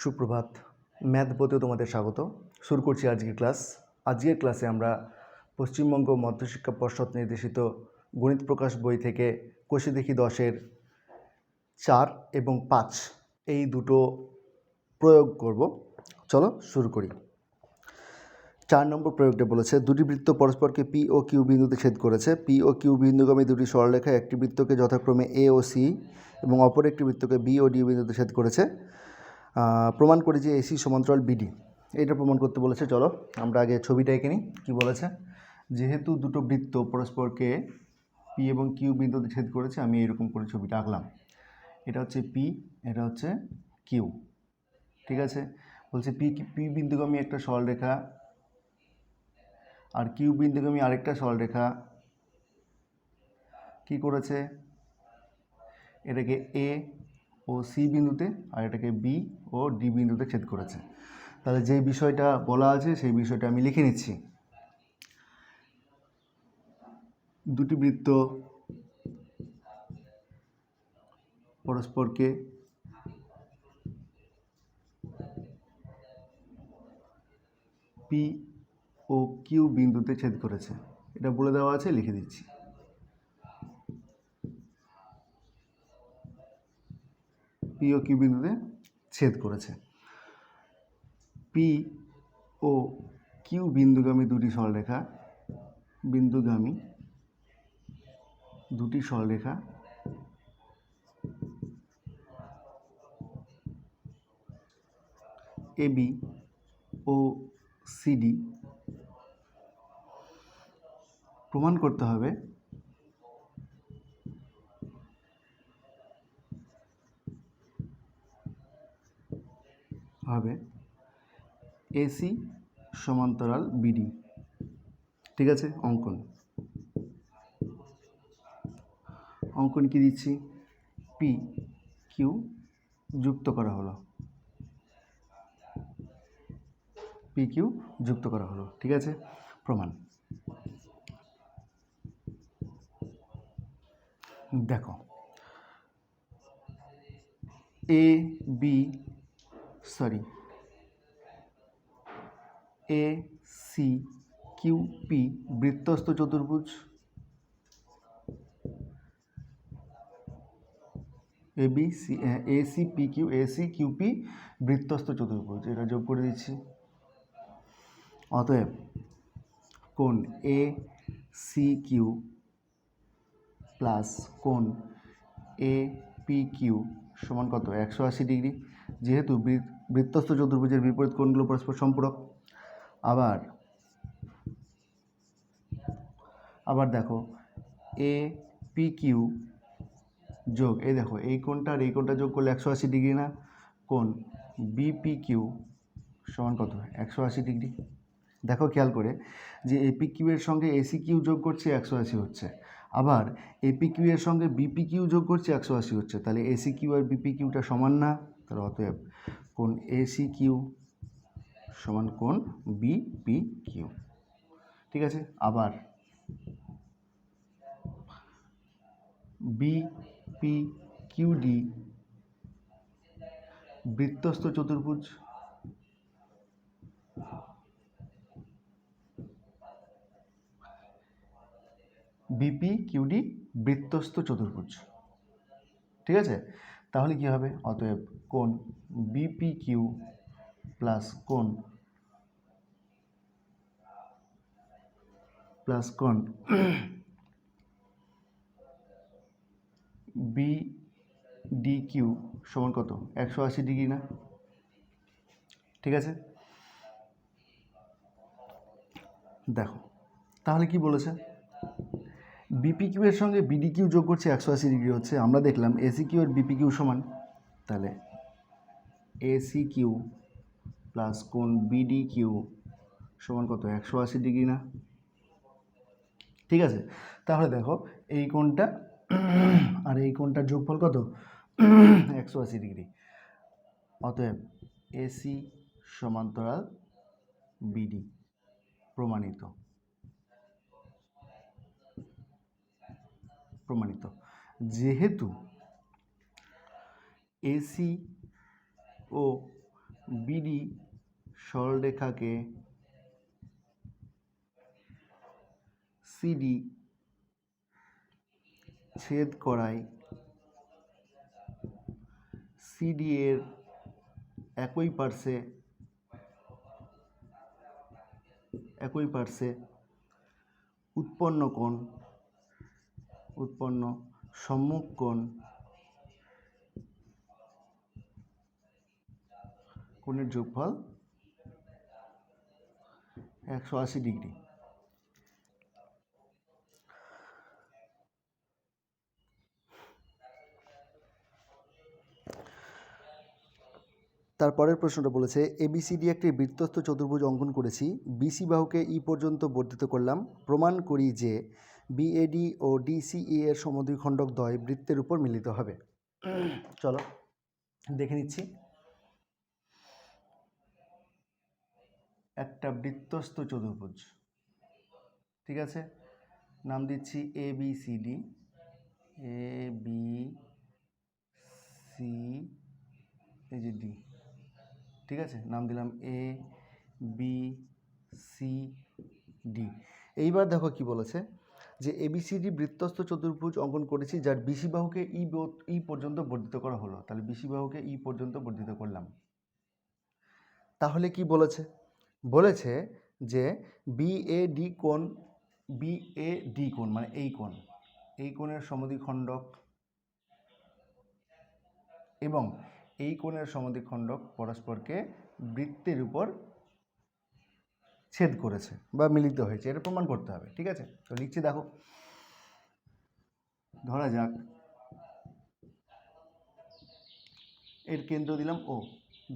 সুপ্রভাত। ম্যাথ বইতে তোমাদের স্বাগত। শুরু করছি আজকের ক্লাস। আজকের ক্লাসে আমরা পশ্চিমবঙ্গ মধ্যশিক্ষা পর্ষদ নির্দেশিত গণিত প্রকাশ বই থেকে কোষে দেখি দশের চার এবং পাঁচ এই দুটো প্রয়োগ করব। চলো শুরু করি। চার নম্বর প্রয়োগটা বলেছে, দুটি বৃত্ত পরস্পরকে পি ও কিউ বিন্দুতে ছেদ করেছে। পি ও কিউ বিন্দুগামী দুটি সরলরেখায় একটি বৃত্তকে যথাক্রমে এ ও সি এবং অপর একটি বৃত্তকে বি ও ডি বিন্দুতে ছেদ করেছে। প্রমাণ করি যে এসি সমান্তরাল বিডি এটা প্রমাণ করতে বলেছে, চলো আমরা আগে ছবিটা এঁকে নিই, কী বলেছে? যেহেতু দুটো বৃত্ত পরস্পরকে পি এবং কিউ বিন্দুতে ছেদ করেছে, আমি এরকম করে ছবিটা আঁকলাম। এটা হচ্ছে পি এটা হচ্ছে কিউ ঠিক আছে? বলছে পি পি বিন্দুগামী একটা সরলরেখা, আর কিউ বিন্দুগামী আরেকটা সরলরেখা। কি করেছে? এটাকে এ ও সি বিন্দুতে আর এটাকে বি ও ডি বিন্দুতে ছেদ করেছে। তাহলে যে বিষয়টা বলা আছে, সেই বিষয়টা আমি লিখে নিচ্ছি। দুটি বৃত্ত পরস্পরকে পি ও কিউ বিন্দুতে ছেদ করেছে। এটা বলে দেওয়া আছে, লিখে দিচ্ছি। পি ও কিউ বিন্দুতে ছেদ করেছে? পি ও কিউ বিন্দুগামী দুটি সরলরেখা, বিন্দুগামী দুটি সরলরেখা এবি ও সিডি প্রমাণ করতে হবে হবে। এসি সমান্তরাল বিডি। ঠিক আছে, অঙ্কন। অঙ্কন কি দিচ্ছি? পি কিউ যুক্ত করা হলো। পি কিউ যুক্ত করা হলো। ঠিক আছে, প্রমাণ। দেখো। A B sorry. A, C, Q, P, বৃত্তস্থ চতুর্ভুজ। A, B, C, A C, P, Q, A, C, Q, P, বৃত্তস্থ চতুর্ভুজ। এটা যোগ করে দিচ্ছি। অতএব, কোণ এ, সি, কিউ, প্লাস কোণ এ, পি, কিউ, সমান কত? একশো আশি ডিগ্রি। যেহেতু বৃত্তস্থ চতুর্ভুজের বিপরীত কোণগুলো পরস্পর সম্পূরক। আবার আবার দেখো এ পি কিউ যোগ, এই দেখো, এই কোণটা আর এই কোণটা যোগ করলে একশো আশি ডিগ্রি না? কোণ বিপি কিউ সমান কত? একশো আশি ডিগ্রি। দেখো, খেয়াল করে যে এপি কিউ এর সঙ্গে এসি কিউ যোগ করছে, একশো আশি হচ্ছে। আবার এপি কিউ এর সঙ্গে বিপি কিউ যোগ করছে, একশো আশি হচ্ছে। তাহলে এসি কিউ আর বিপি কিউটা সমান না? তাহলে অতএব কোন এসি কিউ সমান কোন বিপি কিউ ঠিক আছে? আবার বিপি কিউ ডি বৃত্তস্থ চতুর্ভুজ বিপি কিউডি বৃত্তস্থ চতুর্ভুজ। ঠিক আছে? তাহলে কি হবে? অতএব কোণ বিপি কিউ প্লাস কোণ প্লাস কোণ বি ডি কিউ সমান কত? একশো আশি ডিগ্রি না? ঠিক আছে? দেখো, তাহলে কি বলেছে? বিপি কিউ এর সঙ্গে বিডি কিউ যোগ করছে একশো আশি ডিগ্রি হচ্ছে, আমরা দেখলাম এসি কিউ আর বিপিকিউ সমান, তাহলে এসি কিউ প্লাস কোন বিডি কিউ সমান কত, একশো আশি ডিগ্রি না? ঠিক আছে, তাহলে দেখো, এই কোণটা, আর এই কোণটার যোগফল কত? একশো আশি ডিগ্রি। অতএব এসি সমান্তরাল বিডি প্রমাণিত। প্রমাণিত। যেহেতু এসি ও বিডি সরলরেখাকে সিডি ছেদ করায় সিডি এর একই পার্শ্বে একই পার্শ্বে উৎপন্ন কোণ উৎপন্ন সম্মুখ কোণ কোণের যোগফল একশো আশি ডিগ্রি। তারপরের প্রশ্নটা বলেছে এবিসিডি একটি বৃত্তস্থ চতুর্ভুজ অঙ্কন করেছি বিসি বাহুকে ই পর্যন্ত বর্ধিত করলাম, প্রমাণ করি যে বিএডি ও ডিসিই এর সমদ্বিখণ্ডক দ্বয় বৃত্তের উপর মিলিত হবে। চলো, দেখে নিচ্ছি। একটা বৃত্তস্থ চতুর্ভুজ। ঠিক আছে? নাম দিচ্ছি A B C D A B C এই যে ডি ঠিক আছে? নাম দিলাম এ বি সি ডি এইবার দেখো কি বলেছে। যে এবিসিডি বৃত্তস্থ চতুর্ভুজ অঙ্কন করেছি, যার বিসি বাহুকে ই ব- ই পর্যন্ত বর্ধিত করা হলো। তাহলে বিসি বাহুকে ই পর্যন্ত বর্ধিত করলাম। তাহলে কি বলেছে? বলেছে যে বি এ বিএডি কোণ বিএডি কোণ মানে এই কোণ, এই কোণের সমদ্বিখণ্ডক এবং এই কোণের সমদ্বিখণ্ডক পরস্পরকে বৃত্তের উপর ছেদ করেছে বা মিলিত হয়েছে, এটা প্রমাণ করতে হবে, ঠিক আছে? তো লিখছি, দেখো। ধরা যাক, এর কেন্দ্র দিলাম ও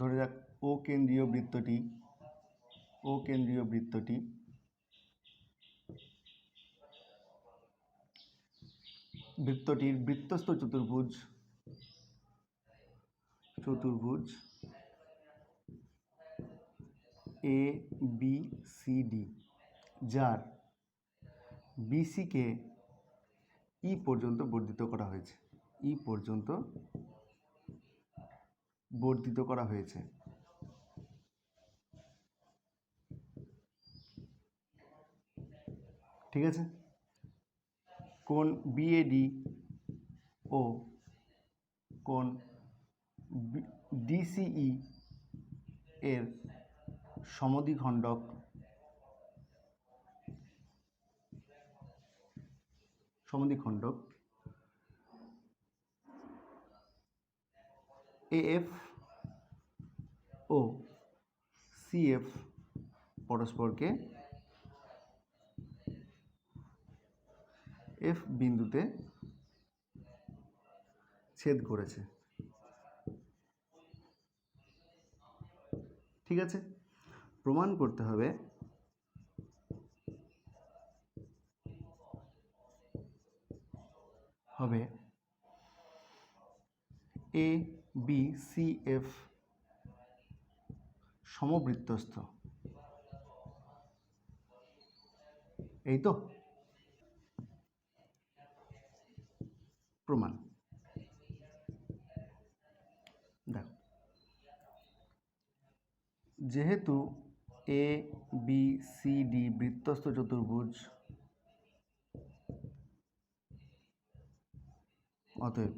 ধরে যাক ও কেন্দ্রীয় বৃত্তটি ও কেন্দ্রীয় বৃত্তটি, বৃত্তটির বৃত্তস্থ চতুর্ভুজ চতুর্ভুজ এ বি সি ডি যার বিসিকে ই পর্যন্ত বর্ধিত করা হয়েছে। ই পর্যন্ত বর্ধিত করা হয়েছে। ঠিক আছে? কোন বিএডি ও কোন ডিসিই এর সমদ্বিখণ্ডক। সমদ্বিখণ্ডক। এএফ ও সিএফ পরস্পরকে এফ বিন্দুতে ছেদ করেছে। ঠিক আছে? প্রমাণ করতে হবে। হবে। এ বি সি এফ সমবৃত্তস্থ। এই তো। প্রমাণ। দেখো। যেহেতু এ বি সি ডি বৃত্তস্থ চতুর্ভুজ। অতএব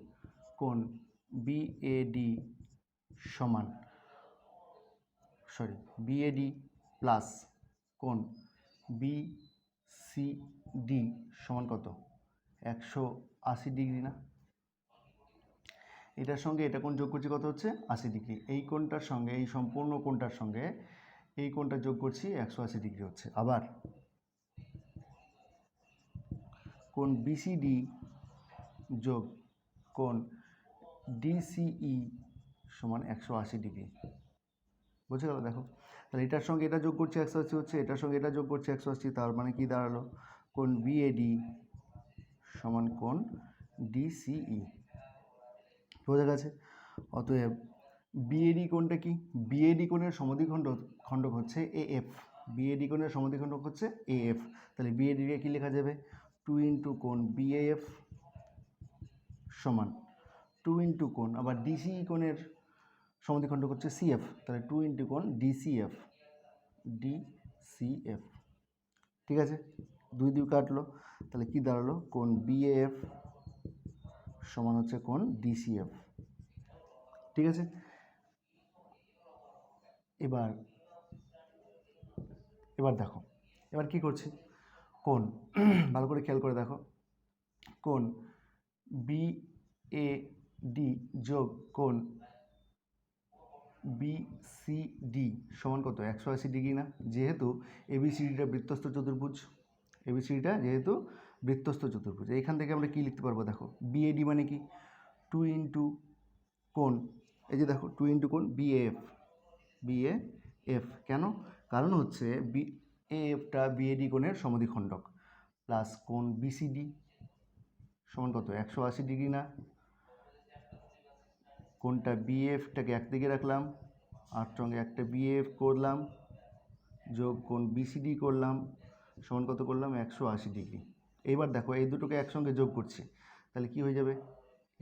কোণ বিএডি সমান সরি বিএডি প্লাস কোণ বিসিডি সমান কত? একশো আশি ডিগ্রি না? এটার সঙ্গে এটা কোণ যোগ করছি কত হচ্ছে? আশি ডিগ্রি। এই কোণটার সঙ্গে, এই সম্পূর্ণ কোণটার সঙ্গে এই কোণটা যোগ করছি একশো আশি ডিগ্রি হচ্ছে। আবার কোণ বিসিডি যোগ কোণ ডিসিই সমান একশো আশি ডিগ্রি। বুঝে গেল? দেখো, তাহলে এটার সঙ্গে এটা যোগ করছি একশো আশি হচ্ছে, এটার সঙ্গে এটা যোগ করছে একশো আশি, তার মানে কি দাঁড়াল? কোণ বিএডি সমান কোণ ডিসিই বোঝা গেছে? অতএব বিএডি কোণটা কি? বিএডি কোণের সমদ্বিখণ্ড খণ্ডক হচ্ছে এ এফ বিএডি কোণের সমদ্বিখণ্ডক হচ্ছে এ এফ তাহলে বিএডিকে কী লেখা যাবে? টু ইন্টু কোণ বিএএফ সমান টু ইন্টু কোণ। আবার ডিসিই কোণের সমদ্বিখণ্ডক হচ্ছে সিএফ তাহলে টু ইন্টু কোণ ডিসিএফ ডিসিএফ ঠিক আছে? দুই দুই কাটলো। তাহলে কি দাঁড়াল? কোণ বিএএফ সমান হচ্ছে কোণ ডিসিএফ ঠিক আছে? এবার এবার দেখো, এবার কি করছি? কোন, ভালো করে খেয়াল করে দেখো। কোন বি এ ডি যোগ কোন? বি সি ডি সমান কত? একশো আশি ডিগ্রি না? যেহেতু এবিসিডিটা বৃত্তস্থ চতুর্ভুজ। এবিসিডিটা যেহেতু বৃত্তস্থ চতুর্ভুজ। এইখান থেকে আমরা কি লিখতে পারব দেখো? বিএডি মানে কি? টু ইন্টু কোন? এই যে দেখো টু ইন্টু কোণ বিএফ বিএ এফ কেন? কারণ হচ্ছে বি এফটা বিএডি কোণের সমদ্বিখণ্ডক প্লাস কোণ বিসিডি সমান কত? একশো আশি ডিগ্রি না? কোনটা বিএফটাকে একদিকে রাখলাম আর সঙ্গে একটা বিএফ করলাম, যোগ কোন বিসিডি করলাম, সমান কত করলাম? একশো আশি ডিগ্রি। এইবার দেখো, এই দুটোকে একসঙ্গে যোগ করছি, তাহলে কি হয়ে যাবে?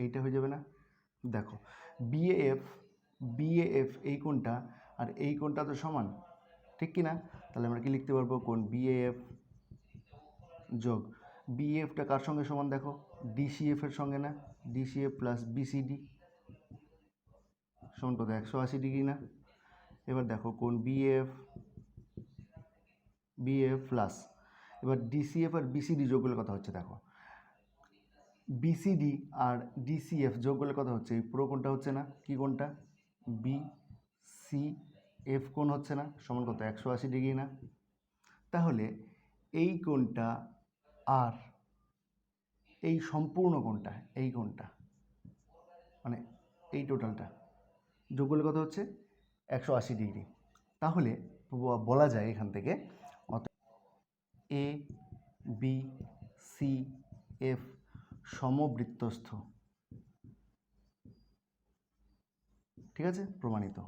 এইটা হয়ে যাবে না? দেখো বিএএফ বিএএফ এই কোনটা আর এই কোনটা তো সমান, ঠিক কি না তাহলে আমরা কি লিখতে পারব? কোন বিএএফ যোগ। বিএফটা কার সঙ্গে সমান দেখো? ডিসিএফ এর সঙ্গে না? ডিসিএফ প্লাস বিসিডি সমান কত? একশো আশি ডিগ্রি না? এবার দেখো কোন বিএফ বিএফ প্লাস এবার ডিসিএফ আর বিসিডি যোগ করলে কথা হচ্ছে, দেখো। বিসিডি আর ডিসিএফ যোগ করলে কথা হচ্ছে, এই পুরো কোনটা হচ্ছে না? কি কোনটা বি সি এফ কোণ হচ্ছে না, সমান কত, একশো আশি ডিগ্রি না? তাহলে এই কোণটা আর, এই সম্পূর্ণ কোণটা, এই কোণটা মানে এই টোটালটা যোগ করলে কত হচ্ছে? একশো আশি ডিগ্রি। তাহলে বলা যায় এখান থেকে অত এ বি সি এফ সমবৃত্তস্থ। ঠিক আছে? প্রমাণিত।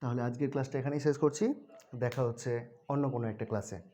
তাহলে আজকের ক্লাসটা এখানেই শেষ করছি। দেখা হচ্ছে অন্য কোনো একটা ক্লাসে।